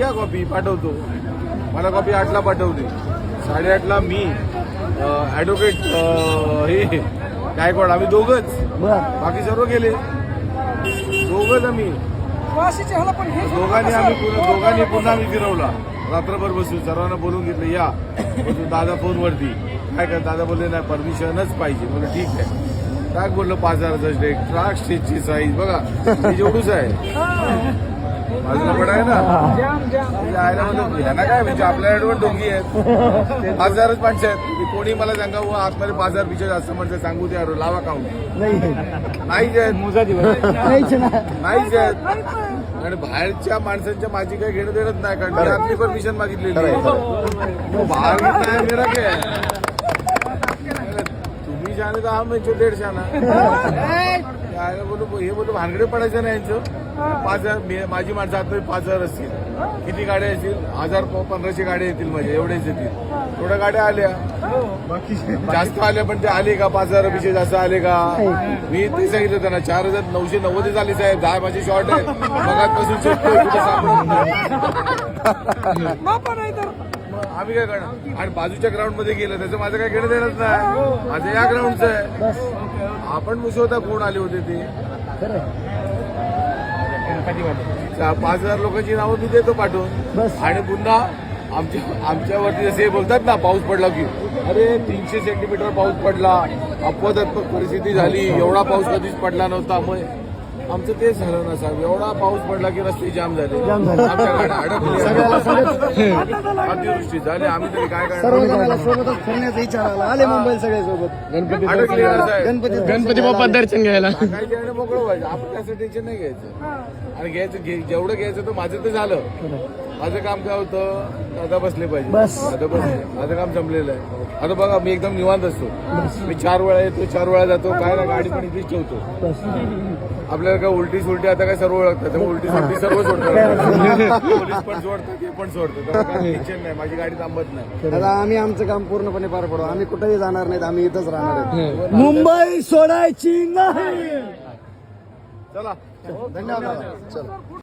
या कॉपी पाठवतो. मला कॉपी आठला पाठवली साडेआठला मी ॲडव्होकेट हे गायकवाड आम्ही दोघंच. बाकी सर्व गेले. दोघंच आम्ही. वाशीचे ह्याला पण हे दोघांनी आम्ही पुन्हा दोघांनी पुन्हा आम्ही फिरवला. रात्रभर बसून सर्वांना बोलून घेतलं या. दादा फोनवरती. काय कर? दादा बोलले नाही परमिशनच पाहिजे. बोलले ठीक आहे. ट्रॅक बोललो पाच हजाराचा स्टेक ट्रॅक स्टेजची साईज बघा. जेवढूच आहे. बाजूला पण आहे ना. जाम जाम म्हणजे ह्यांना काय म्हणजे आपल्याकडे पण डोंगी आहेत. पाच हजारच माणसं आहेत. की कोणी मला सांगा "व आतमध्ये पाच हजार पिक्चर असं म्हणजे सांगू द्या लावा काउंट नाही. नाहीच आहेत. नाहीच ना आणि बाहेरच्या माणसांच्या माझी काही घेणं देणंच नाही कारण मी आपली परमिशन मागितलेली आहे. तो बाहेर नाही मेरा काय तुम्ही जाणे तर हा म्हणजे शाना काय बोलू हे बोलू भानगडे पडायचं नाही यांचं. पाच हजार मी- माझी माणसं आतमध्ये पाच हजार असतील. किती गाड्या असतील हजार प- पंधराशे गाड्या येतील म्हणजे एवढेच येतील. थोड्या गाड्या आल्या. जास्त आल्या पण ते आले का? पाच हजारपेक्षा जास्त आले का? मी ते सांगितलं त्यांना चार हजार नऊशे नव्वद आले साहेब. दहा माझे शॉर्ट आहे मगातपासून चेक आम्ही काय करणार? आणि बाजूच्या ग्राउंडमध्ये गेलं त्याचं माझं काय घेणं देणंच नाही. माझं या ग्राउंडचं आहे. आपण मुसवता कोण आले होते ते? पाच हजार लोकांची नावं मी देतो पाठवून. आणि पुन्हा आमच्या आमच्यावरती जसे बोलतात ना पाऊस पडला की. अरे तीनशे सेंटीमीटर पाऊस पडला. अपवादात्मक परिस्थिती झाली. एवढा पाऊस कधीच पडला नव्हता. मग आमचं तेच झालं ना साहेब. एवढा पाऊस पडला की रस्ते जाम झाले. जाम झाले. आमच्या गाड्या अतिवृष्टी झाली. आम्ही तरी काय करणार? सोबतच फिरण्याचा विचार आला. आले मुंबई सगळे सोबत. गणपती गणपती गणपती बाप्पा दर्शन घ्यायला. काही मोकळं व्हायचं. आपण त्याचं टेन्शन नाही घ्यायचं. आणि घ्यायचं जेवढं घ्यायचं तर माझं तर झालं. माझं काम काय होतं? आता बसले पाहिजे. बस. आता बसले. माझं काम संपलेलं आहे. आता बघा मी एकदम निवांत असतो. मी चार वेळा येतो चार वेळा जातो काय ना गाडी पण इथेच ठेवतो. बस. आपल्याला काय उलटी सुलटी आता काय सर्व ओळखतात. त्यामुळे उलटी सुलटी सर्व सोडतात. पोलीस पण सोडतात ते पण सोडतात. त्यामुळे टेन्शन नाही. माझी गाडी थांबत नाही. दादा आम्ही आमचं काम पूर्णपणे पार पडू. आम्ही कुठेही जाणार नाहीत. आम्ही इथंच राहणार आहेत. मुंबई सोडायची नाही. चला. धन्यवाद दादा. चला.